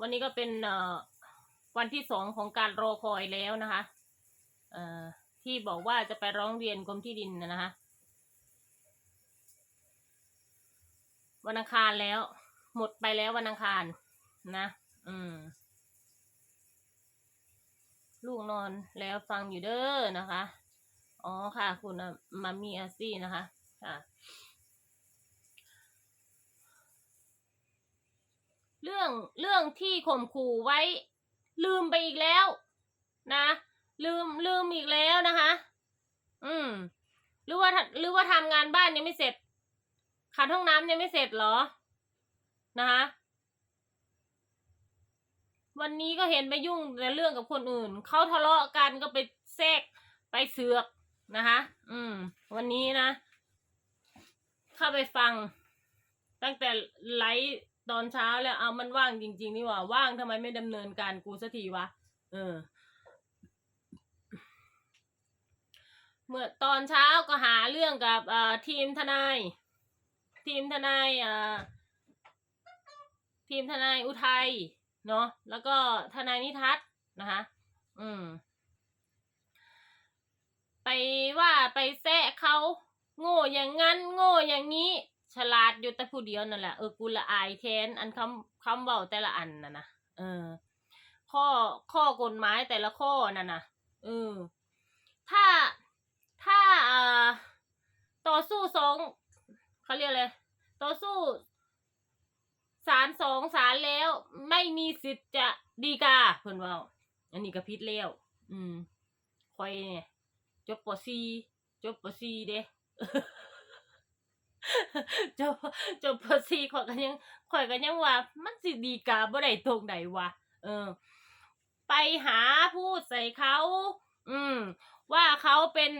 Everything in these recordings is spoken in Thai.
วันนี้ก็เป็นวันที่สองของการรอคอยแล้วนะคะที่บอกว่าจะไปร้องเรียนกรมที่ดินนะคะวันอังคารแล้ว หมดไปแล้ววันอังคารนะ อืม ลูกนอนแล้วฟังอยู่เด้อนะคะ อ๋อค่ะ คุณมามีอาซี่นะคะ ค่ะ เรื่องเรื่องที่ข่มขู่ไว้ ลืมไปอีกแล้ว นะ ลืมลืมอีกแล้วนะคะ อืม หรือว่าหรือว่าทำงานบ้านยังไม่เสร็จขัดห้องน้ำยังไม่เสร็จเหรอ นะคะวันนี้ก็เห็นไปยุ่งแต่เรื่องกับคนอื่น เขาทะเลาะกันก็ไปแทรกไปเสือกนะคะ อืม วันนี้นะ เข้าไปฟังตั้งแต่ไลฟ์ ตอนเช้าแล้วเอามันว่างจริง ๆ นี่หว่าว่างทำไมไม่ดำเนินการกูสักทีวะเออ เมื่อตอนเช้าก็หาเรื่องกับทีมทนาย ทีมทนายทีมทนายอุทัยเนาะแล้วก็ทนายนิทัศน์นะคะ อืม ไปว่าไปแซะเขาโง่อย่างงั้น โง่อย่างนี้ ฉลาดอยู่แต่ผู้เดียวนั่นแหละเออกูละอายแทน อันคำคำเบาแต่ละอันน่ะนะเออ ข้อข้อกฎหมายแต่ละข้อน่ะนะเออถ้าถ้าอ่าต่อสู้สองเขาเรียกอะไรต่อสู้ศาลสองศาลแล้วไม่มีสิทธิ์จะดีกาเพิ่นว่าอันนี้ก็ผิดแล้วอืมคอยเนี่ยจบปซีจบปซีเด้ จบจบปซีข่อยก็ยังข่อยก็ยังว่า มันสิดีกาบ่ได้ตรงไหนวะเออ ไปหาพูดใส่เขา อืม ว่าเขาเป็น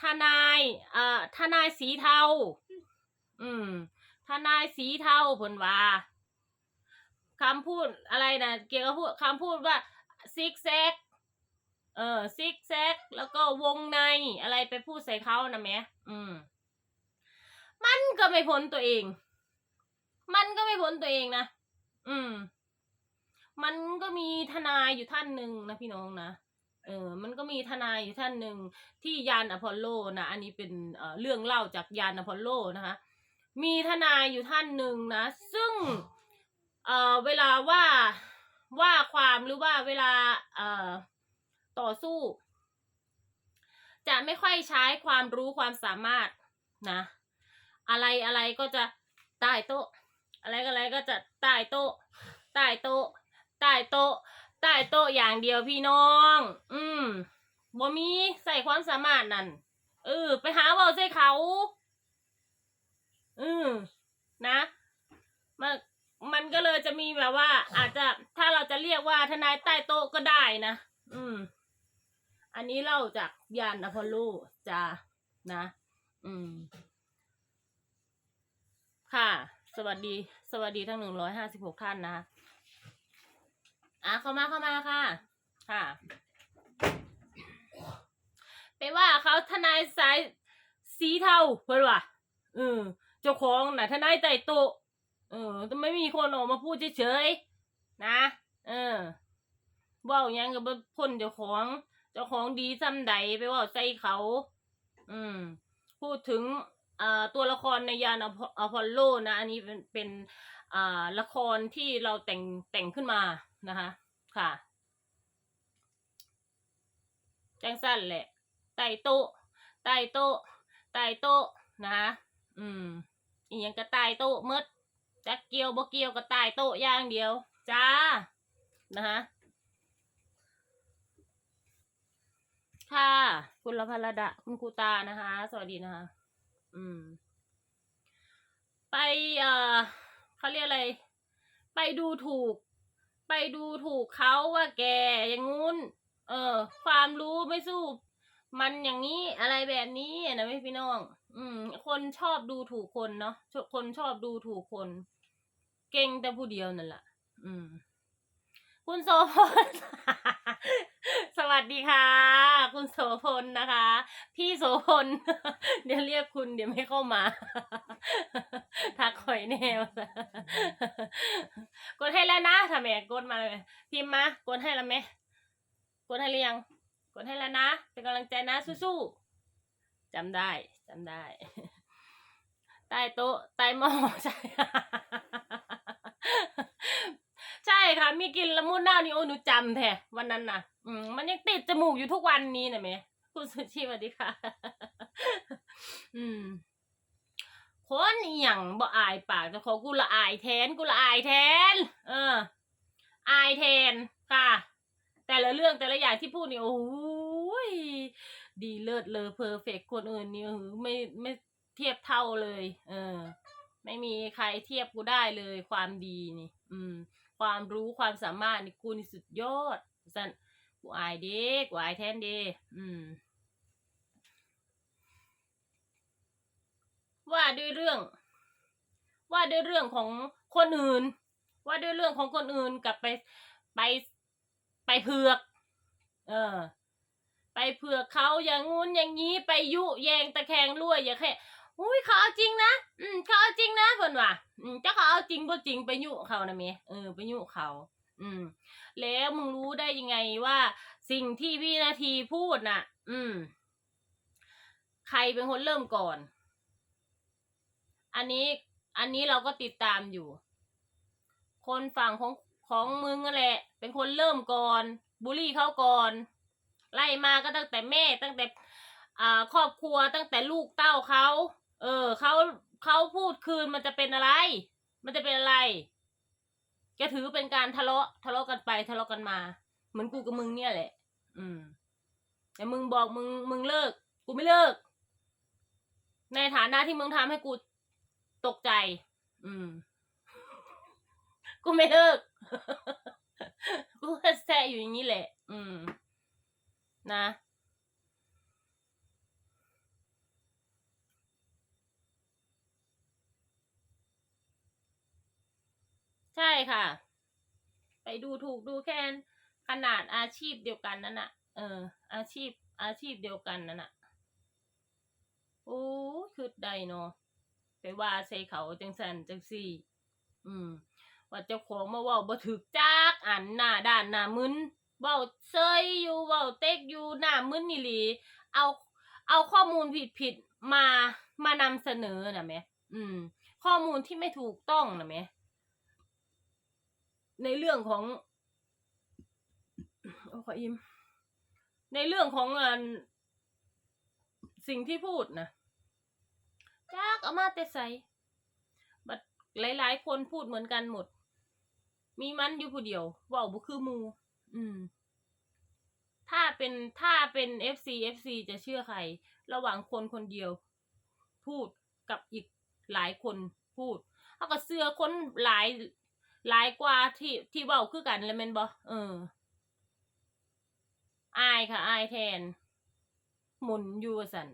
ทนายเอ่อทนายสีเทา อืม ทนายสีเทาเพิ่นว่าคำพูดอะไรนะเกี่ยวกับพูดคำพูดว่าซิกแซกเออซิกแซกแล้วก็วงในอะไรไปพูดใส่เขานะแม่อืม มันก็ไม่พ้นตัวเอง มันก็ไม่พ้นตัวเองนะ อืม มันก็มีทนายอยู่ท่านหนึ่งนะพี่น้องนะ เออ มันก็มีทนายอยู่ท่านหนึ่งที่ยานอพอลโลนะ อันนี้เป็นเรื่องเล่าจากยานอพอลโลนะคะ มีทนายอยู่ท่านหนึ่งนะ ซึ่ง เอ่อ เวลาว่าว่าความหรือว่าเวลา เอ่อ ต่อสู้ จะไม่ค่อยใช้ความรู้ความสามารถนะ อะไรอะไรก็จะใต้โต๊ะ อะไรก็อะไรก็จะใต้โต๊ะใต้โต๊ะใต้โต๊ะใต้โต๊ะอย่างเดียวพี่น้อง อืมบ่มีใส่ความสามารถนั่นเออ ไปหาเว่าใส่เขาอืมนะมันมันก็เลยจะมีแบบว่า อาจจะถ้าเราจะเรียกว่าทนายใต้โต๊ะก็ได้นะอืม อันนี้เล่าจากยานอพอลโลจ้านะ อืม ค่ะ สวัสดี สวัสดีทั้งหนึ่งร้อยห้าสิบหกท่านนะคะอะเข้ามาเข้ามาค่ะ ค่ะ ไปว่าเขาทนายสายสีเทาเพื่อนว่ะเออเจ้าของน่ะทนายไต่โตเออแต่ไม่มีคนออกมาพูดเฉยๆนะ เออว่าหยังกับพ่นเจ้าของ เจ้าของดีซ้ำใดไปว่าใส่เขา อืม พูดถึง ตัวละครในยานอพอลโลนะอันนี้เป็นเป็นอ่าละครที่เราแต่งแต่งขึ้นมานะคะค่ะจังสั้นแหละไต่โต๊ะไต่โต๊ะไต่โต๊ะนะคะอืมอีหยังก็ไต่โต๊ะหมดจักเกียวบ่เกียวก็ไต่โต๊ะอย่างเดียว จ้านะคะค่ะ คุณละพลดะคุณครูตานะคะ สวัสดีนะคะ อืม ไปเอ่อเขาเรียกอะไร ไปดูถูก ไปดูถูกเขาว่าแกอย่างงู้น เออ ความรู้ไม่สู้ มันอย่างนี้อะไรแบบนี้นะไม่พี่น้อง อืม คนชอบดูถูกคนเนาะคนชอบดูถูกคน เก่งแต่ผู้เดียวนั่นแหละอืม คุณโสพล สวัสดีค่ะ คุณโสพลนะคะ พี่โสพล เดี๋ยวเรียกคุณเดี๋ยวไม่เข้ามา ทักคอยแนว กดให้แล้วนะถ้าแม่กดมาเลยพิมพ์มากดให้แล้วไหมกดให้หรือยัง กดให้แล้วนะ เป็นกำลังใจนะสู้ๆจำได้จำได้ ใต้โต๊ะใต้หม้อใช่ ใช่ค่ะ มีกลินละมุนเน่านี่โอ้หนูจำแท้วันนั้นน่ะ อืมมันยังติดจมูกอยู่ทุกวันนี้นะแม่คุณสุชีสวัสดีค่ะ อืมคนอหย่างบ่อายปากจะขอกูละอายแทนกูละอายแทน เออ อายแทนค่ะ แต่ละเรื่องแต่ละอย่างที่พูดนี่โอ้ยดีเลิศเลอเพอร์เฟกคนอื่นนี่ไม่ไม่เทียบเท่าเลย เออ ไม่มีใครเทียบกูได้เลยความดีนี่ อืม ความรู้ความสามารถนี่กูนี่สุดยอดสันกูอายเด้กูอายแทนเด้อืม ว่าด้วยเรื่อง ว่าด้วยเรื่องของคนอื่น ว่าด้วยเรื่องของคนอื่นกลับไปไปไปเผือก เออ ไปเผือกเขาอย่างงู้นอย่างนี้ไปยุแยงตะแคงรั่วอย่าแค่ อุ้ยเขาเอาจริงนะ อืมเขาเอาจริงนะเพิ่นว่าอืมเจ้าเขาเอาจริงบ่จริงไปยุเขานะเมเออไปยุเขา อืม แล้วมึงรู้ได้ยังไงว่า สิ่งที่วินาทีพูดน่ะ อืม ใครเป็นคนเริ่มก่อน อันนี้ อันนี้เราก็ติดตามอยู่ คนฝั่งของของมึงนั่นแหละ เป็นคนเริ่มก่อนบูลลี่เขาก่อนไล่มาก็ตั้งแต่แม่ตั้งแต่อ่าครอบครัวตั้งแต่ลูกเต้าเขา เออเขาเขาพูดคืนมันจะเป็นอะไร มันจะเป็นอะไรก็ถือเป็นการทะเลาะทะเลาะกันไปทะเลาะกันมา เหมือนกูกับมึงเนี่ยแหละ อืม แต่มึงบอกมึงมึงเลิก กูไม่เลิก ในฐานะที่มึงทำให้กูตกใจ อืม กูไม่เลิก กูก็แซ่อยู่อย่างนี้แหละ อืม นะ ใช่ค่ะ ไปดูถูกดูแคลนขนาดอาชีพเดียวกันนั่นน่ะ เออ อาชีพอาชีพเดียวกันนั่นน่ะ โอ้คือใดเนาะไปว่าใส่เขาจังสันจังสี่ อืม ว่าเจ้าของมาว่าบ่ถึกจักอันหน้าด้านหน้ามึนเว้าเซยอยู่เว้าเต็กอยู่หน้ามึนนี่หลีเอาเอาข้อมูลผิดผิดมามานำเสนอน่ะแหม่อืม ข้อมูลที่ไม่ถูกต้องน่ะแหม่ ในเรื่องของโอ้ขออิมในเรื่องของงานสิ่งที่พูดนะจักเอามาแต่ใส่บัดหลายๆ คนพูดเหมือนกันหมด มีมันอยู่ผู้เดียวว่าบ่คือมู อืม ถ้าเป็นถ้าเป็น FC FC จะเชื่อใคร ระหว่างคนคนเดียว พูดกับอีกหลายคนพูดเขาก็เสื้อคนหลาย หลายกว่าที่ที่เว้าคือกันเลยแม่นบ่เอออายค่ะอายแทน หมุนอยู่สัน